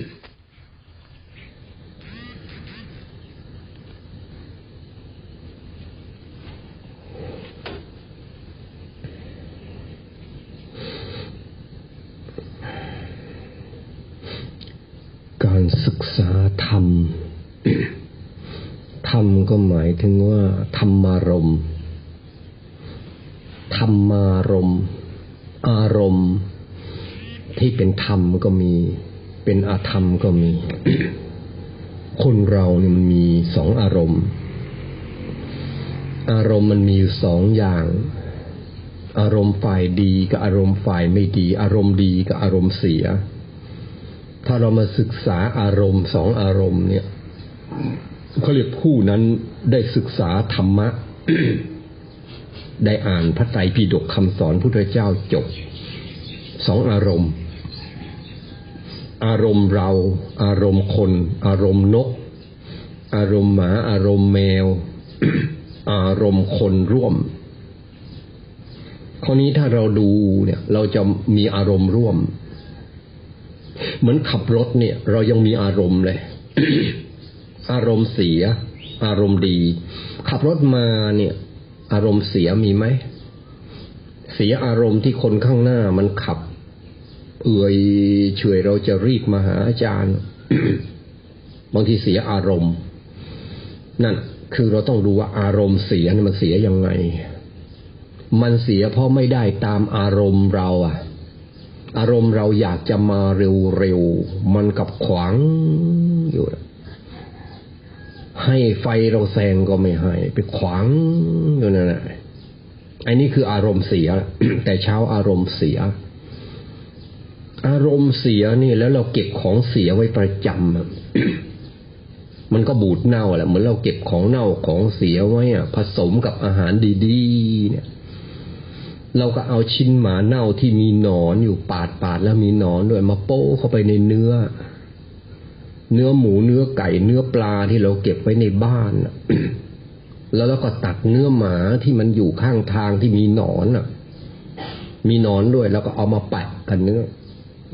การศึกษาธรรม ธรรมก็หมายถึงว่า ธรรมารมณ์ธรรมารมณ์อารมณ์ ที่เป็นธรรมก็มี เป็นอาธรรมก็มี คนเราเนี่ยมันมีสองอารมณ์ อารมณ์มันมีอยู่สองอย่าง อารมณ์ฝ่ายดีกับอารมณ์ฝ่ายไม่ดี อารมณ์ดีกับอารมณ์เสีย ถ้าเรามาศึกษาอารมณ์สองอารมณ์เนี่ยเขาเรียกผู้นั้นได้ศึกษาธรรมะ ได้อ่านพระไตรปิฎกคำสอนพุทธเจ้าจบสองอารมณ์ อารมณ์เรา อารมณ์คน อารมณ์นก อารมณ์หมา อารมณ์แมว อารมณ์คนร่วม ข้อนี้ถ้าเราดูเนี่ย เราจะมีอารมณ์ร่วม เหมือนขับรถเนี่ย เรายังมีอารมณ์เลย อารมณ์เสีย อารมณ์ดี ขับรถมาเนี่ย อารมณ์เสียมีไหมเสียอารมณ์ที่คนข้างหน้ามันขับ เอื่อยเฉยเราจะรีบมาหาอาจารย์ บางทีเสียอารมณ์ นั่นคือเราต้องดูว่าอารมณ์เสียมันเสียยังไง มันเสียเพราะไม่ได้ตามอารมณ์เราอะอารมณ์เราอยากจะมาเร็วๆ มันกับขวางอยู่ ให้ไฟเราแซงก็ไม่ให้ ไปขวางอยู่นั่นแหละอันนี้คืออารมณ์เสีย แต่เช้าอารมณ์เสีย อารมณ์เสียนี่แล้วเราเก็บของเสียไว้ประจำมันก็บูดเน่าแหละเหมือนเราเก็บของเน่าของเสียไว้อะผสมกับอาหารดีๆ เนี่ย เราก็เอาชิ้นหมาเน่าที่มีหนอนอยู่ปาดปาดแล้วมีหนอนด้วยมาโป้เข้าไปในเนื้อ เนื้อหมูเนื้อไก่ เนื้อปลาที่เราเก็บไว้ในบ้านแล้วเราก็ตัดเนื้อหมาที่มันอยู่ข้างทางที่มีหนอนอะ มีหนอนด้วย แล้วก็เอามาแปะกันเนื้อ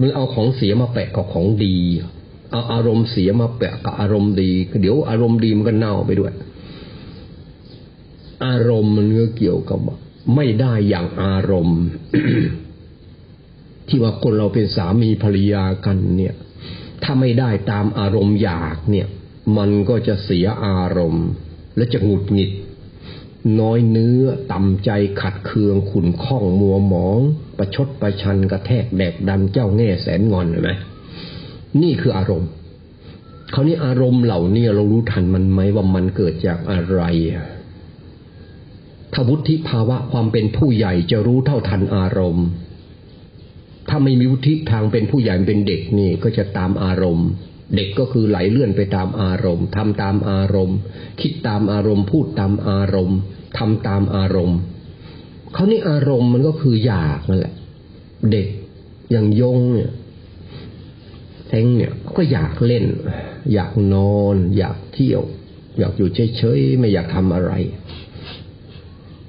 มันเอาของเสียมาแปะกับของดีเอาอารมณ์เสียมาแปะกับอารมณ์ดีเดี๋ยวอารมณ์ดีมันก็เน่าไปด้วย อารมณ์มันก็เกี่ยวกับ ไม่ได้อย่างอารมณ์ ที่ว่าคนเราเป็นสามีภรรยากันเนี่ย ถ้าไม่ได้ตามอารมณ์อยากเนี่ย มันก็จะเสียอารมณ์ และจะหงุดหงิด น้อยเนื้อต่ำใจขัดเคืองขุนข้องมัวหมอง ประชดประชันกระแทกแดกดันเจ้าแง่แสนงอนเห็นไหมนี่คืออารมณ์คราวนี้อารมณ์เหล่านี้เรารู้ทันมันไหมว่ามันเกิดจากอะไรถ้าวุฒิภาวะความเป็นผู้ใหญ่จะรู้เท่าทันอารมณ์ ถ้าไม่มีวุฒิทางเป็นผู้ใหญ่เป็นเด็กนี่ก็จะตามอารมณ์ เด็กก็คือไหลเลื่อนไปตามอารมณ์ทำตามอารมณ์ คิดตามอารมณ์ พูดตามอารมณ์ทำตามอารมณ์เขานี่อารมณ์มันก็คืออยากนั่นแหละ เด็กอย่างยงเนี่ยแทงเนี่ยก็อยากเล่น อยากนอน อยากเที่ยว อยากอยู่เฉยๆไม่อยากทำอะไร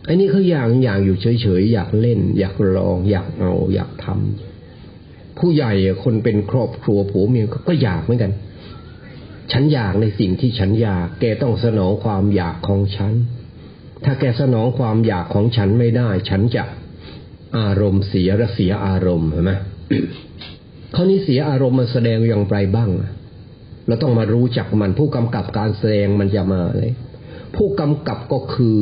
อันนี้เขาอยากอย่ากอยู่เฉยๆอยากเล่น อยากลอง อยากเอา อยากทำ ผู้ใหญ่คนเป็นครอบครัวผัวเมียก็อยากเหมือนกัน ฉันอยากในสิ่งที่ฉันอยาก แกต้องสนองความอยากของฉัน ถ้าแกสนองความอยากของฉันไม่ได้ ฉันจะอารมณ์เสียระเสียอารมณ์เห็นไหมเข้อนี้เสียอารมณ์มันแสดงอย่างไรบ้างเราต้องมารู้จักมันผู้กำกับการแสดงมันจะมาเลย ผู้กำกับก็คือ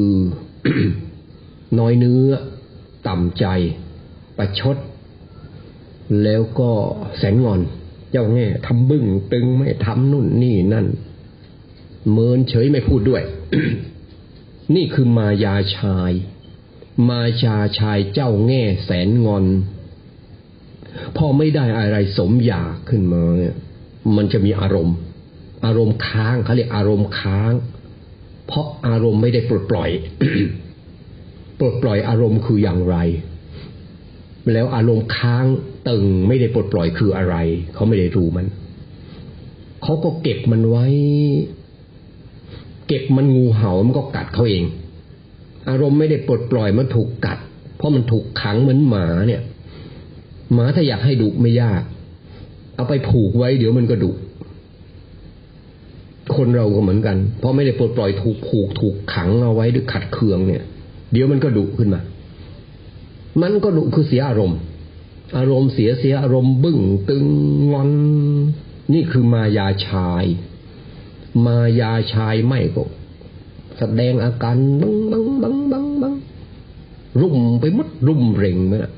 น้อยเนื้อ ต่ำใจ ประชด แล้วก็แสนงอน เจ้าแง่ทำบึ้งตึงไม่ทำนู่นนี่นั่น เมินเฉยไม่พูดด้วย นี่คือมายาชาย มาชาชายเจ้าแง่แสนงอน พอไม่ได้อะไรสมอยากขึ้นมาเนี่ยมันจะมีอารมณ์ อารมณ์ค้างเขาเรียกอารมณ์ค้าง เพราะอารมณ์ไม่ได้ปลดปล่อย ปลดปล่อยอารมณ์คืออย่างไร แล้วอารมณ์ค้าง ตึงไม่ได้ปลดปล่อยคืออะไร เขาไม่ได้รู้มัน เขาก็เก็บมันไว้ เก็บมันงูเห่ามันก็กัดเขาเอง อารมณ์ไม่ได้ปลดปล่อยมันถูกกัด เพราะมันถูกขังเหมือนหมาเนี่ย หมาถ้าอยากให้ดุไม่ยาก เอาไปผูกไว้เดี๋ยวมันก็ดุคนเราก็เหมือนกัน เพราะไม่ได้ปลดปล่อยถูกผูกถูกขังเอาไว้ด้วยขัดเคืองเนี่ย เดี๋ยวมันก็ดุขึ้นมา มันก็ดุคือเสียอารมณ์ อารมณ์เสียเสียอารมณ์บึ้งตึงงอน นี่คือมายาชาย มายาชายไม่ก็แสดงอาการบังบังบังบังบังรุ่มไปหมดรุ่มเร่งไปนะ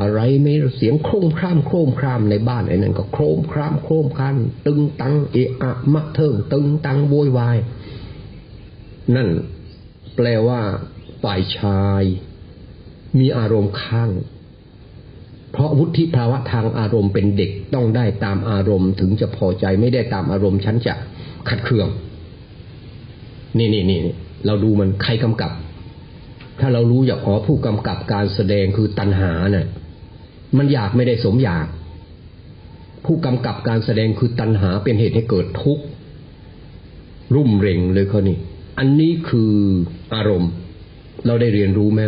อะไรไม่เสียงโครมครามโครมครามในบ้านไอ้นั่นก็โครมครามโครมครามตึงตังเอะอะมะเทิงตึงตังโวยวาย นั่นแปลว่าฝ่ายชาย มีอารมณ์ข้าง เพราะวุฒิภาวะทางอารมณ์เป็นเด็กต้องได้ตามอารมณ์ถึงจะพอใจไม่ได้ตามอารมณ์ฉันจะขัดเคือง นี่นี่นี่เราดูมันใครกำกับ ถ้าเรารู้อยากขอผู้กำกับการแสดงคือตัณหาเนะ่ยมันอยากไม่ได้สมอยาก ผู้กำกับการแสดงคือตัณหาเป็นเหตุให้เกิดทุกข์รุ่มเร่งเลยเขานี่ อันนี้คืออารมณ์ เราได้เรียนรู้ไหม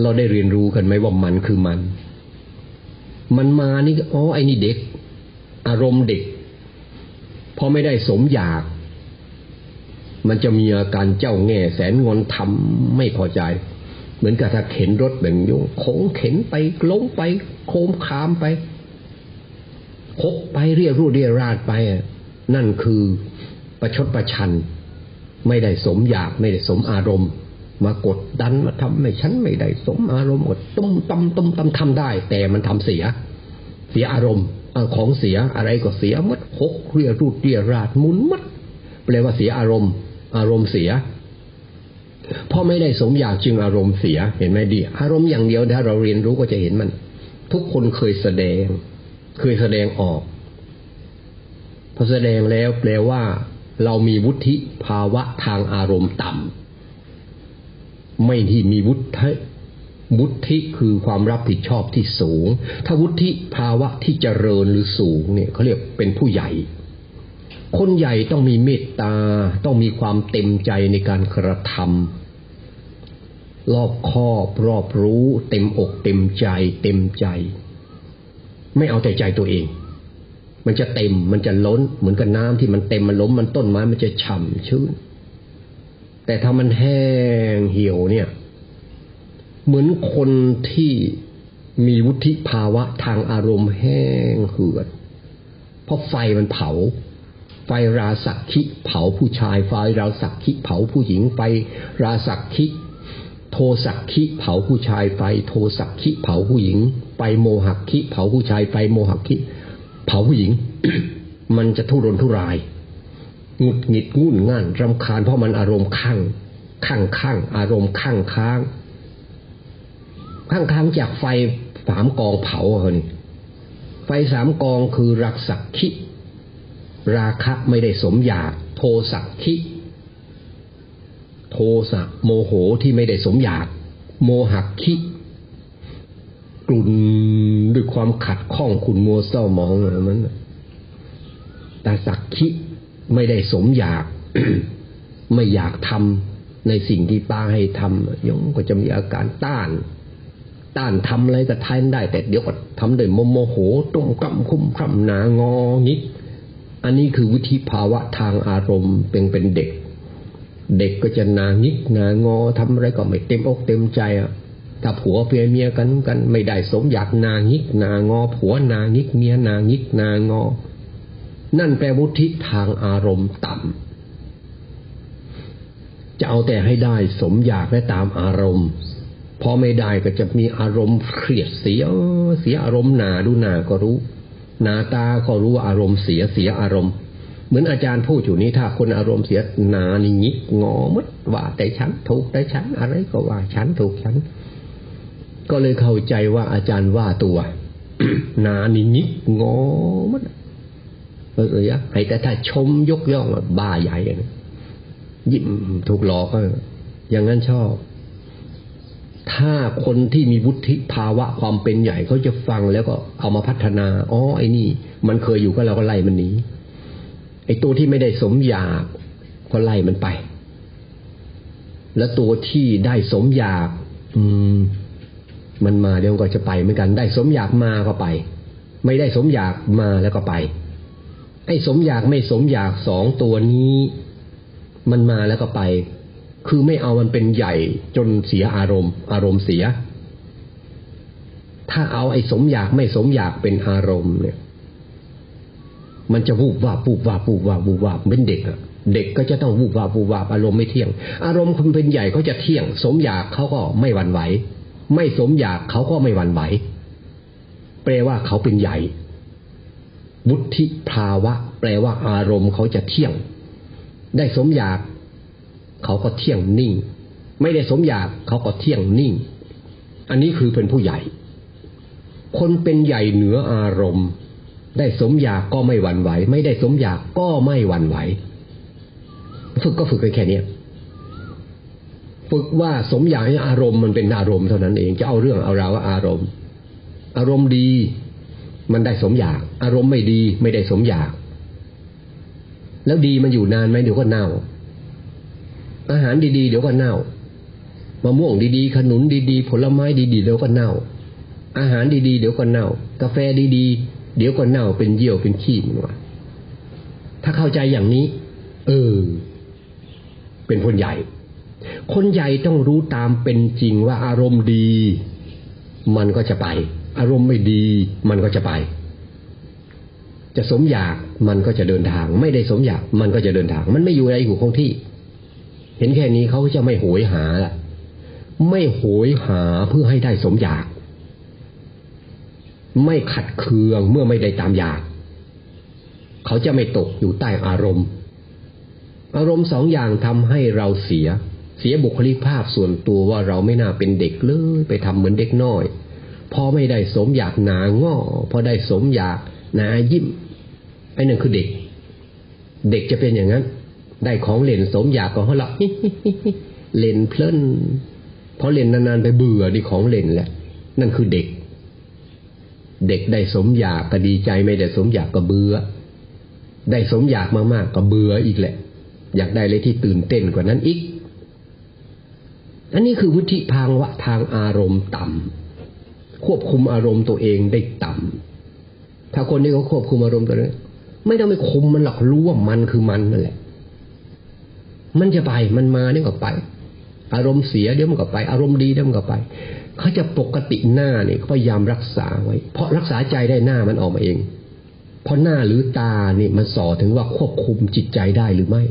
เราได้เรียนรู้กันไหมว่ามันคือมัน มันมานี่อ๋อไอ้นี่เด็ก อารมณ์เด็กพอไม่ได้สมอยาก มันจะมีอาการเจ้าแง่แสนงอนทำไม่พอใจ เหมือนกับถ้าเข็นรถแบ่งยงโค้งเข็นไปล้มไปโคมคามไปคกไปเรียรูเรียราดไปนั่นคือประชดประชัน ไม่ได้สมอยากไม่ได้สมอารมณ์ มากดดันมาทำให้ฉันไม่ได้สมอารมณ์กดตุ้มตำตุ้มตำทำได้ แต่มันทำเสีย เสียอารมณ์ของเสียอะไรก็เสียมัดหกเรียรูดเรียราดมุนมัดแปลว่าเสียอารมณ์ อารมณ์เสียเพราะไม่ได้สมอยากจึงอารมณ์เสียเห็นไหมดี อารมณ์อย่างเดียวถ้าเราเรียนรู้ก็จะเห็นมัน ทุกคนเคยแสดง เคยแสดงออกพอแสดงแล้วแปลว่า เรามีวุฒิภาวะทางอารมณ์ต่ำ ไม่ที่มีวุฒิวุฒิคือความรับผิดชอบที่สูง ถ้าวุฒิภาวะที่เจริญหรือสูงเนี่ยเขาเรียกเป็นผู้ใหญ่ คนใหญ่ต้องมีเมตตา ต้องมีความเต็มใจในการกระทำรอบคอบรอบรู้ เต็มอกเต็มใจ เต็มใจ ไม่เอาแต่ใจตัวเอง มันจะเต็มมันจะล้นเหมือนกับน้ำที่มันเต็มมันล้มมันต้นไม้มันจะฉ่ำชื้น แต่ถ้ามันแห้งเหี่ยวเนี่ย เหมือนคนที่มีวุฒิภาวะทางอารมณ์แห้งเหือด เพราะไฟมันเผา ไฟราสักคิเผาผู้ชาย ไฟราสักคิเผาผู้หญิง ไฟราสักคิโทสักคิเผาผู้ชาย ไฟโทสักคิเผาผู้หญิง ไฟโมหักคิเผาผู้ชาย ไฟโมหักคิเผาผู้หญิง มันจะทุรนทุราย หงุดหงิดงุ่นง่านรำคาญเพราะมันอารมณ์ข้างข้างข้างอารมณ์ข้างค้าง ข้างๆจากไฟสามกองเผาเขานี่ไฟสามกองคือรักสักคิราคะไม่ได้สมอยาก โทสักคิโทสะโมโหที่ไม่ได้สมอยาก โมหักคิกลุ่นด้วยความขัดข้องขุนมัวเศร้ามองอะไรมันแต่สักคิ ไม่ได้สมอยาก ไม่อยากทำในสิ่งที่ป้าให้ทำยงก็จะมีอาการต้าน ต้านทำอะไรก็ทานได้ แต่เดี๋ยวก็ทำด้วยโมโมโหต้มกำคุ้มคำหนางอนิดอันนี้คือวิธีภาวะทางอารมณ์เป็นเป็นเด็ก เด็กก็จะนางิกนางอทำอะไรก็ไม่เต็มอกเต็มใจอะถ้าผัวเพียเมียกันกัน ไม่ได้สมอยากนางิกนางอ ผัวนางิกเมียนางิกนางอ นั่นแปลวุฒิทางอารมณ์ต่ำจะเอาแต่ให้ได้สมอยากและตามอารมณ์พอไม่ได้ก็จะมีอารมณ์เครียดเสียเสียอารมณ์หนาดูหนาก็รู้หนาตาก็รู้อารมณ์เสียเสียอารมณ์ เหมือนอาจารย์พูดอยู่นี้ถ้าคนอารมณ์เสียหนานี่งิกงอมัดว่าแต่ฉันถูกแต่ฉันอะไรก็ว่าฉันถูกฉัน ก็เลยเข้าใจว่าอาจารย์ว่าตัวนานี่งิกงอมัด เออเออให้แต่ถ้าชมยกย่องบ้าใหญ่ยิ้มถูกหลอกอย่างนั้นชอบ ถ้าคนที่มีวุฒิภาวะความเป็นใหญ่เขาจะฟังแล้วก็เอามาพัฒนาอ๋อไอ้นี่ มันเคยอยู่ก็เราก็ไล่มันหนีไอ้ตัวที่ไม่ได้สมอยากก็ไล่มันไป แล้วตัวที่ได้สมอยาก อืม มันมาเดี๋ยวก็จะไปเหมือนกัน ได้สมอยากมาก็ไป ไม่ได้สมอยากมาแล้วก็ไป ไอ้สมอยากไม่สมอยากสองตัวนี้ มันมาแล้วก็ไป คือไม่เอามันเป็นใหญ่จนเสียอารมณ์ อารมณ์เสีย ถ้าเอาไอ้สมอยากไม่สมอยากเป็นอารมณ์เนี่ย มันจะวูบวาบวูบวาบวูบวาบวูบวาบเป็นเด็กอะเด็กก็จะต้องวูบวาบวูบวาบอารมณ์ไม่เที่ยง อารมณ์คนเป็นใหญ่เขาจะเที่ยง สมอยากเขาก็ไม่หวั่นไหว ไม่สมอยากเขาก็ไม่หวั่นไหวแปลว่าเขาเป็นใหญ่ วุฒิภาวะ แปลว่าอารมณ์เขาจะเที่ยง ได้สมอยาก เขาก็เที่ยงนิ่ง ไม่ได้สมอยากเขาก็เที่ยงนิ่ง อันนี้คือเป็นผู้ใหญ่ คนเป็นใหญ่เหนืออารมณ์ ได้สมอยากก็ไม่หวั่นไหว ไม่ได้สมอยากก็ไม่หวั่นไหว ฝึกก็ฝึกไปแค่นี้ฝึกว่าสมอยากให้อารมณ์มันเป็นอารมณ์เท่านั้นเองจะเอาเรื่องเอาราวว่าอารมณ์ อารมณ์ดี มันได้สมอยาก อารมณ์ไม่ดีไม่ได้สมอยาก แล้วดีมันอยู่นานไหมเดี๋ยวก็เน่า อาหารดีๆ เดี๋ยวก็เน่ามะม่วงดีๆ ขนุนดีๆ ผลไม้ดีๆ เดี๋ยวก็เน่า อาหารดีๆ เดี๋ยวก็เน่า กาแฟดีๆ เดี๋ยวก็เน่าเป็นเยี่ยวเป็นขี้มันวะถ้าเข้าใจอย่างนี้ เออ เป็นคนใหญ่ คนใหญ่ต้องรู้ตามเป็นจริงว่าอารมณ์ดี มันก็จะไป อารมณ์ไม่ดีมันก็จะไป จะสมอยากมันก็จะเดินทาง ไม่ได้สมอยากมันก็จะเดินทาง มันไม่อยู่อะไรอยู่คงที่ เห็นแค่นี้เขาจะไม่โหยหาละไม่โหยหาเพื่อให้ได้สมอยาก ไม่ขัดเคืองเมื่อไม่ได้ตามอยาก เขาจะไม่ตกอยู่ใต้อารมณ์ อารมณ์สองอย่างทำให้เราเสีย เสียบุคลิกภาพส่วนตัวว่าเราไม่น่าเป็นเด็กเลยไปทำเหมือนเด็กน้อย พอไม่ได้สมอยากหนาง้อพอได้สมอยากหนายิ้มไอ้นั่นคือเด็ก เด็กจะเป็นอย่างนั้น ได้ของเล่นสมอยากก็เขาละเล่นเพลินพอเล่นนานๆไปเบื่อนี่ของเล่นแหละ นั่นคือเด็ก เด็กได้สมอยากก็ดีใจไม่ได้สมอยากก็เบื่อได้สมอยากมากๆก็เบื่ออีกแหละ อยากได้เลยที่ตื่นเต้นกว่านั้นอีก อันนี้คือวุฒิภาวะทางอารมณ์ต่ำ ควบคุมอารมณ์ตัวเองได้ต่ำถ้าคนที่เขาควบคุมอารมณ์ตัวนี้ไม่ต้องไปคุมมันหรอกรู้ว่ามันคือมันนั่นแหละมันจะไปมันมาเดี๋ยวก็ไป อารมณ์เสียเดี๋ยวมันก็ไป อารมณ์ดีเดี๋ยวมันก็ไป เขาจะปกติหน้าเนี่ยพยายามรักษาไว้ เพราะรักษาใจได้หน้ามันออกมาเอง เพราะหน้าหรือตาเนี่ยมันสอถึงว่าควบคุมจิตใจได้หรือไม่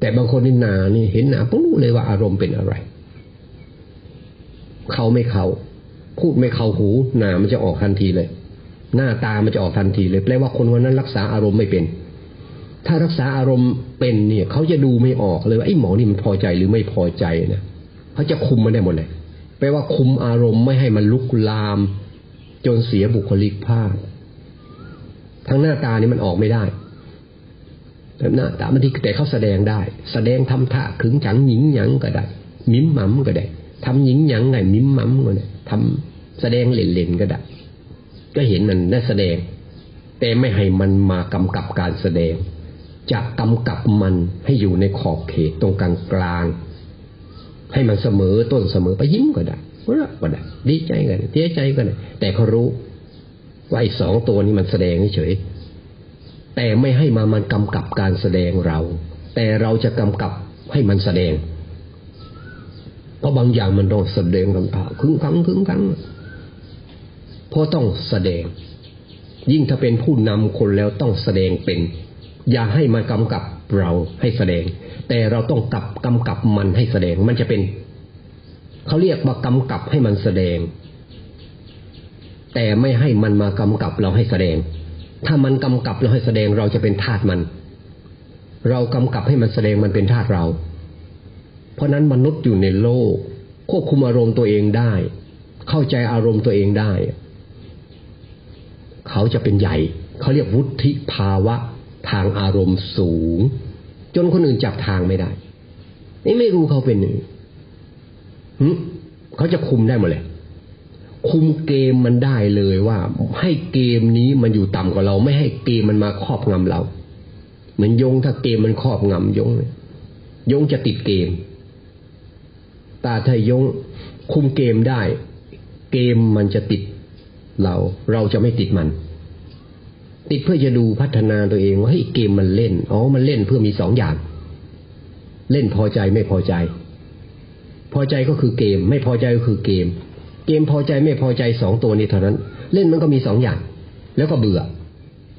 แต่บางคนนี่หนานี่เห็นหนาปุ๊บรู้เลยว่าอารมณ์เป็นอะไร เขาไม่เขาพูดไม่เข้าหูหนามันจะออกทันทีเลย หน้าตามันจะออกทันทีเลยแปลว่าคนคนนั้นรักษาอารมณ์ไม่เป็น ถ้ารักษาอารมณ์เป็นเนี่ย เขาจะดูไม่ออกเลยว่าไอ้หมอนี่มันพอใจหรือไม่พอใจนะเขาจะคุมมันได้หมดเลยแปลว่าคุมอารมณ์ไม่ให้มันลุกลาม จนเสียบุคลิกภาพทั้งหน้าตานี่มันออกไม่ได้แต่หน้าตาบางทีแต่เขาแสดงได้ แสดงทำท่าขึงฉังหญิงหยังก็ได้ มิ้มหมั่มก็ได้ ทำหญิงหยังไงมิ้มมั่มก็ได้ทำแสดงเล่นๆก็ได้ก็เห็นมันได้แสดง แต่ไม่ให้มันมากำกับการแสดงจะกำกับมันให้อยู่ในขอบเขตตรงกลางกลางให้มันเสมอต้นเสมอไปยิ้มก็ได้หัวเราะก็ได้ดีใจก็ได้เสียใจก็ได้แต่เขารู้ว่าไอ้สองตัวนี้มันแสดงเฉยแต่ไม่ให้มามันกำกับการแสดงเรา แต่เราจะกำกับให้มันแสดง เพราะบางอย่างมันต้องแสดงต่างๆครึ่งคังครึ่งคังเพราะต้องแสดง ยิ่งถ้าเป็นผู้นำคนแล้วต้องแสดงเป็น อย่าให้มันกำกับเราให้แสดง แต่เราต้องกับกำกับมันให้แสดงมันจะเป็นเขาเรียกว่ากำกับให้มันแสดง แต่ไม่ให้มันมากำกับเราให้แสดง ถ้ามันกำกับเราให้แสดงเราจะเป็นทาสมัน เรากำกับให้มันแสดงมันเป็นทาสเรา เพราะนั้นมนุษย์อยู่ในโลก ควบคุมอารมณ์ตัวเองได้ เข้าใจอารมณ์ตัวเองได้ เขาจะเป็นใหญ่ เขาเรียกวุฒิภาวะทางอารมณ์สูง จนคนอื่นจับทางไม่ได้ นี่ไม่รู้เขาเป็นหนึ่งเขาจะคุมได้หมดเลย คุมเกมมันได้เลยว่า ให้เกมนี้มันอยู่ต่ำกว่าเรา ไม่ให้เกมมันมาครอบงำเรา เหมือนยงถ้าเกมมันครอบงำยง ยงจะติดเกม ตาถ้ายงคุมเกมได้ เกมมันจะติดเราเราจะไม่ติดมัน ติดเพื่อจะดูพัฒนาตัวเองว่าเฮ้ยเกมมันเล่นอ๋อมันเล่นเพื่อมีสองอย่าง เล่นพอใจไม่พอใจ พอใจก็คือเกม ไม่พอใจก็คือเกม เกมพอใจไม่พอใจสองตัวนี้เท่านั้น เล่นมันก็มีสองอย่าง แล้วก็เบื่อ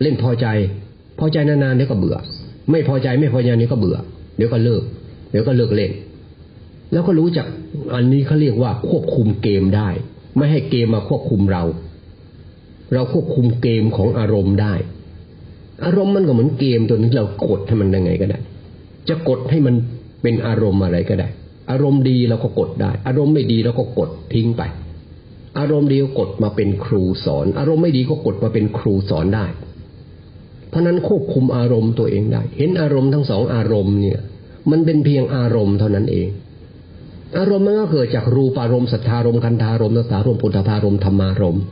เล่นพอใจ พอใจนานๆเดี๋ยวก็เบื่อ ไม่พอใจไม่พอใจนี้ก็เบื่อ เดี๋ยวก็เลิก เดี๋ยวก็เลิกเล่น แล้วก็รู้จักอันนี้เขาเรียกว่าควบคุมเกมได้ ไม่ให้เกมมาควบคุมเรา เราควบคุมเกมของอารมณ์ได้ อารมณ์มันก็เหมือนเกมตัวนี้เรากดให้มันยังไงก็ได้ จะกดให้มันเป็นอารมณ์อะไรก็ได้ อารมณ์ดีเราก็กดได้ อารมณ์ไม่ดีเราก็กดทิ้งไป อารมณ์ดีก็กดมาเป็นครูสอน อารมณ์ไม่ดีก็กดมาเป็นครูสอนได้ เพราะนั้นควบคุมอารมณ์ตัวเองได้ เห็นอารมณ์ทั้งสองอารมณ์เนี่ย มันเป็นเพียงอารมณ์เท่านั้นเอง อารมณ์มันก็เกิดจากรูปอารมณ์สัทธารมณ์คันธารมณ์สัทธารมณ์ปุถะารมณ์ธรรมารมณ์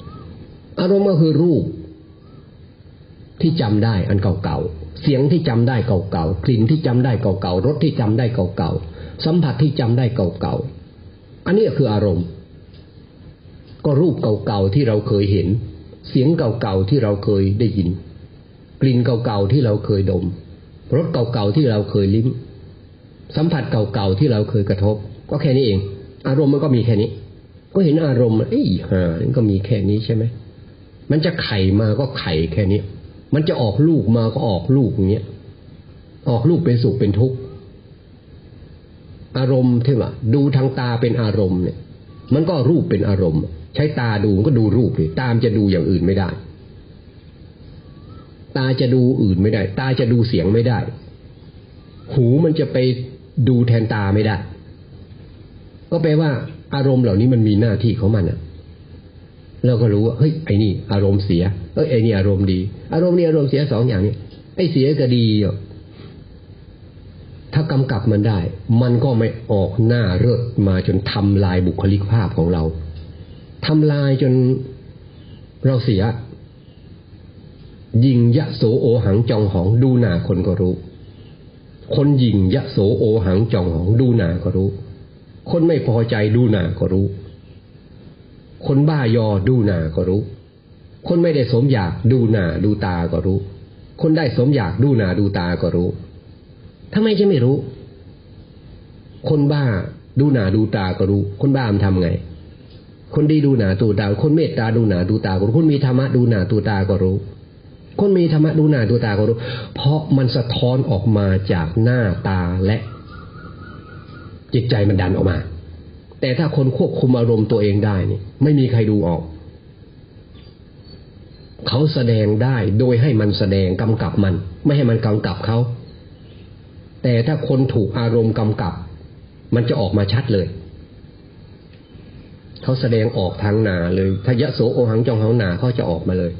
อารมณ์ก็คือรูปที่จำได้อันเก่าๆ เสียงที่จำได้เก่าๆ กลิ่นที่จำได้เก่าๆ รสที่จำได้เก่าๆ สัมผัสที่จำได้เก่าๆ อันนี้คืออารมณ์ ก็รูปเก่าๆ ที่เราเคยเห็น เสียงเก่าๆ ที่เราเคยได้ยิน กลิ่นเก่าๆ ที่เราเคยดม รสเก่าๆ ที่เราเคยลิ้ม สัมผัสเก่าๆ ที่เราเคยกระทบ ก็แค่นี้เอง อารมณ์มันก็มีแค่นี้ ก็เห็นอารมณ์เอ้ยห่ามันก็มีแค่นี้ใช่ไหมมันจะไข่มาก็ไข่แค่นี้ มันจะออกลูกมาก็ออกลูกอย่างเงี้ยออกลูกเป็นสุขเป็นทุกข์อารมณ์ที่ว่าดูทางตาเป็นอารมณ์เนี่ย มันก็รูปเป็นอารมณ์ ใช้ตาดูมันก็ดูรูปเลยตามจะดูอย่างอื่นไม่ได้ ตาจะดูอื่นไม่ได้ ตาจะดูเสียงไม่ได้ หูมันจะไปดูแทนตาไม่ได้ ก็แปลว่า อารมณ์เหล่านี้มันมีหน้าที่ของมันอะเราก็รู้ว่าเฮ้ยไอ้นี่ อารมณ์เสียเอ้ยไอ้นี่อารมณ์ดี อารมณ์นี้อารมณ์เสียสองอย่างนี้ไอ้เสียก็ดีถ้ากำกับมันได้ มันก็ไม่ออกหน้าเลิศมาจนทำลายบุคลิกภาพของเราทำลายจนเราเสีย ยิงยะโสโอหังจองหองดูหนาคนก็รู้ คนยิงยะโสโอหังจองหองดูหนาก็รู้ คนไม่พอใจดูหนาก็รู้ คนบ้ายอดูหนาก็รู้ คนไม่ได้สมอยากดูหนาดูตาก็รู้ คนได้สมอยากดูหนาดูตาก็รู้ทำไมจะไม่รู้ คนบ้าดูหนาดูตาก็รู้ คนบ้ามันทำไง คนดีดูหนาดูตา คนเมตตาดูหนาดูตาก็รู้ คนมีธรรมะดูหนาดูตาก็รู้ คนมีธรรมะดูหน้าดูตาก็รู้ เพราะมันสะท้อนออกมาจากหน้าตาและ จิตใจมันดันออกมา แต่ถ้าคนควบคุมอารมณ์ตัวเองได้นี่ไม่มีใครดูออก เขาแสดงได้โดยให้มันแสดงกำกับมัน ไม่ให้มันกำกับเขา แต่ถ้าคนถูกอารมณ์กำกับ มันจะออกมาชัดเลย เขาแสดงออกทางหนาเลยถ้ายะโสโอหังจองหังหนาเขาจะออกมาเลย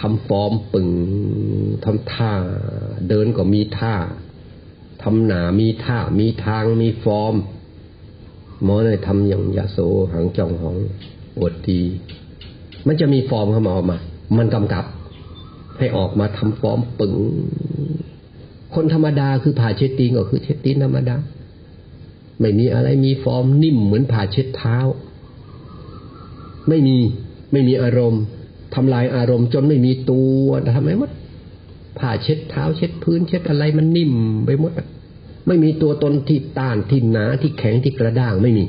ทำฟอร์มปึงทำท่า เดินก็มีท่า ทำหนามีท่า มีทาง มีฟอร์ม หมอเลยทำอย่างยะโสหังจองหองอดดี มันจะมีฟอร์มเข้ามาออกมา มันกำกับ ให้ออกมาทำฟอร์มปึง คนธรรมดาคือผ่าเช็ดตีนก็คือเช็ดตีนธรรมดา ไม่มีอะไรมีฟอร์มนิ่มเหมือนผ่าเช็ดเท้า ไม่มีไม่มีอารมณ์ทำลายอารมณ์จนไม่มีตัวทำไมมด ผ่าเช็ดเท้าเช็ดพื้นเช็ดอะไรมันนิ่มไปหมดไม่มีตัวตนที่ต้านที่หนาที่แข็งที่กระด้างไม่มี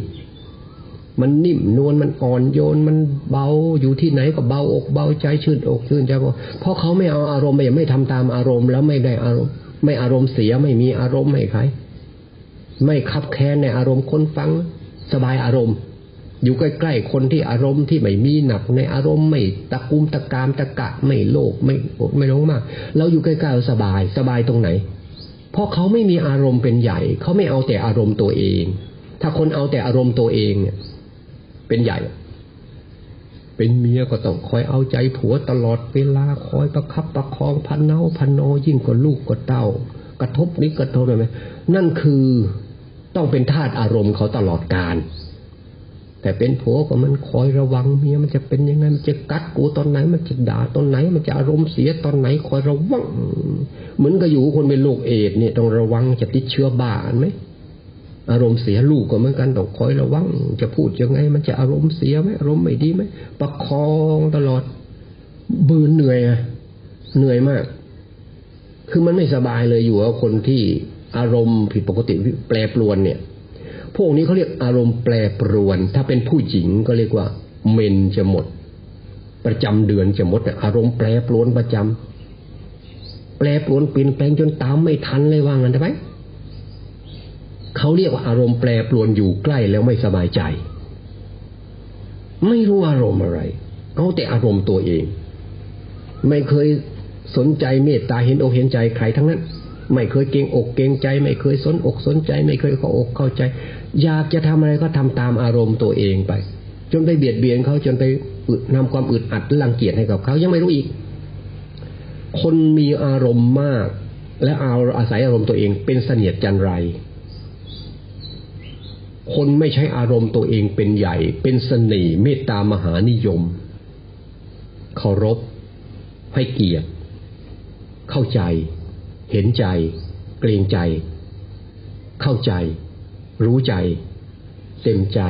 มันนิ่มนวลมันอ่อนโยนมันเบาอยู่ที่ไหนก็เบาอกเบาใจชื่นอกชื่นใจเพราะเขาไม่เอาอารมณ์ไม่ไม่ทำตามอารมณ์แล้วไม่ได้อารมณ์ ไม่อารมณ์เสียไม่มีอารมณ์ไม่ใครไม่ขับแค้นในอารมณ์คนฟัง สบายอารมณ์ อยู่ใกล้ๆคนที่อารมณ์ที่ไม่มีหนักในอารมณ์ไม่ตะกุมตะกามตะกะไม่โลภไม่รธไม่หลงมาก เราอยู่ใกล้ๆสบายสบายตรงไหน เพราะเขาไม่มีอารมณ์เป็นใหญ่ เขาไม่เอาแต่อารมณ์ตัวเอง ถ้าคนเอาแต่อารมณ์ตัวเองเนี่ยเป็นใหญ่ เป็นเมียก็ต้องคอยเอาใจผัวตลอดเวลาคอยประคับประคองพันเนาพันโนยิ่งกว่าลูกกว่าเต้ากระทบนี้กระทบไรไหมนั่นคือต้องเป็นธาตุอารมณ์เขาตลอดการ แต่เป็นผัวก็มันคอยระวังเมียมันจะเป็นยังไงมันจะกัดกูตอนไหน มันจะด่าตอนไหน มันจะอารมณ์เสียตอนไหนคอยระวัง เหมือนกับอยู่คนเป็นโรคเอดเนี่ยต้องระวังจะติดเชื้อบ้าไหมอารมณ์เสียลูกก็เหมือนกันต้องคอยระวัง จะพูดยังไง มันจะอารมณ์เสียไหมอารมณ์ไม่ดีไหมประคองตลอดบืนเหนื่อยอะเหนื่อยมาก คือมันไม่สบายเลยอยู่กับคนที่อารมณ์ผิดปกติแปรปรวนเนี่ย พวกนี้เขาเรียกอารมณ์แปรปรวน ถ้าเป็นผู้หญิงก็เรียกว่า เมนจะหมด ประจำเดือนจะหมดอารมณ์แปรปรวนประจำแปรปรวนเปลี่ยนแปลงจนตามไม่ทันเลยว่างั้นได้ไหมเขาเรียกว่าอารมณ์แปรปรวนอยู่ใกล้แล้วไม่สบายใจ ไม่รู้อารมณ์อะไรเอาแต่อารมณ์ตัวเอง ไม่เคยสนใจเมตตาเห็นอกเห็นใจใครทั้งนั้น ไม่เคยเกรงอกเกรงใจ ไม่เคยสนอกสนใจ ไม่เคยเข้าอกเข้าใจ อยากจะทำอะไรก็ทำตามอารมณ์ตัวเองไป จนไปเบียดเบียนเขาจนไปนำความอึดอัดรังเกียจให้กับเขายังไม่รู้อีก คนมีอารมณ์มาก และเอาอาศัยอารมณ์ตัวเอง เป็นเสนียดจันไร คนไม่ใช้อารมณ์ตัวเองเป็นใหญ่ เป็นเสน่ห์เมตตามหานิยมเคารพให้เกียรติเข้าใจ เห็นใจ เกรงใจ เข้าใจ รู้ใจ เต็มใจ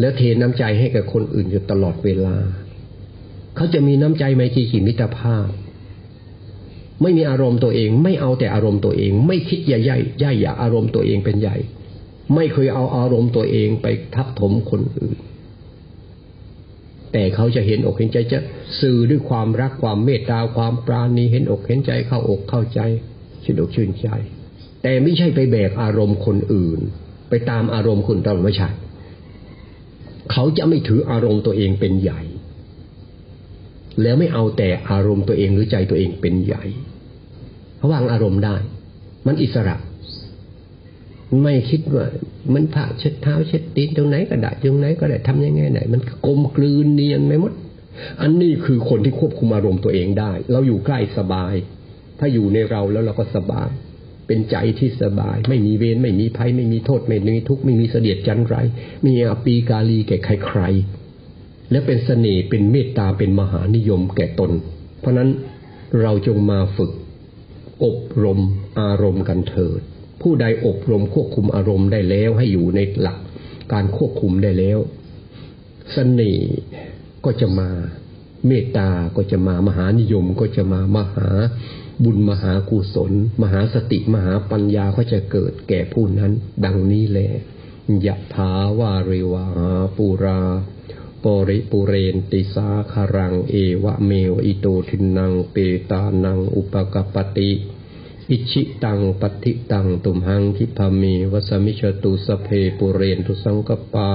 แล้วเทน้ำใจให้กับคนอื่นอยู่ตลอดเวลา เขาจะมีน้ำใจไมตรีจิตมิตรภาพ ไม่มีอารมณ์ตัวเอง ไม่เอาแต่อารมณ์ตัวเอง ไม่คิดใหญ่ใหญ่ใหญ่อย่าอารมณ์ตัวเองเป็นใหญ่ ไม่เคยเอาอารมณ์ตัวเองไปทับถมคนอื่น แต่เขาจะเห็นอกเห็นใจจะสื่อด้วยความรักความเมตตาความปราณีเห็นอกเห็นใจเข้าอกเข้าใจชื่นอกชื่นใจ แต่ไม่ใช่ไปแบกอารมณ์คนอื่น ไปตามอารมณ์คนตลอดไม่ใช่เขาจะไม่ถืออารมณ์ตัวเองเป็นใหญ่ แล้วไม่เอาแต่อารมณ์ตัวเองหรือใจตัวเองเป็นใหญ่เขาวางอารมณ์ได้ มันอิสระ ไม่คิดว่ามันผ่าเช็ดเท้าเช็ดตีนตรงไหนก็ได้ตรงไหนก็ได้ทำยังไงไหนมันกลมกลืนเนียนไม่หมด อันนี้คือคนที่ควบคุมอารมณ์ตัวเองได้ เราอยู่ใกล้สบาย ถ้าอยู่ในเราแล้วเราก็สบาย เป็นใจที่สบาย ไม่มีเวรไม่มีภัยไม่มีโทษไม่มีทุกข์ไม่มีเสดียดจันไร มีอปีกาลีแก่ใครๆและเป็นเสน่ห์เป็นเมตตาเป็นมหานิยมแก่ตน เพราะนั้นเราจงมาฝึก อบรมอารมณ์กันเถิด ผู้ใดอบรมควบคุมอารมณ์ได้แล้วให้อยู่ในหลักการควบคุมได้แล้วสเสน่ห์ก็จะมาเมตตาก็จะมามหานิยมก็จะมามหาบุญมหากุศล มหาสติมหาปัญญาก็จะเกิดแก่ผู้นั้น ดังนี้แหละยะถาวาริวาปูราปริปุเรนติสาคารังเอวะเมวอิโตทินังเปตานังอุปกปปติ อิชิตังปฏิตังตุมหังคิพามีวสมิชตุสเพปุเรนทุสังกปา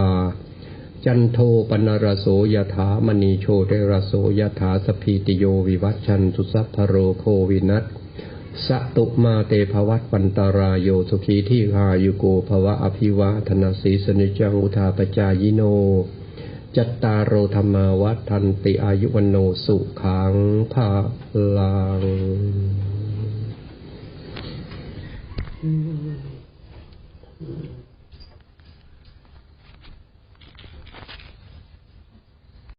จันโทปนรโสยถามณีโชเรรโสยถาสพีติโยวิวัชชันตุสัพพโรโควินัสสตุมาเตภวัตวันตารายโยสุขีที่หายุโกภวะอภิวาธนาสีสนิจังอุทาปจายโน จัตตารโรธรรมาวัฏันติอายุวันโนสุขังภาลัง อืม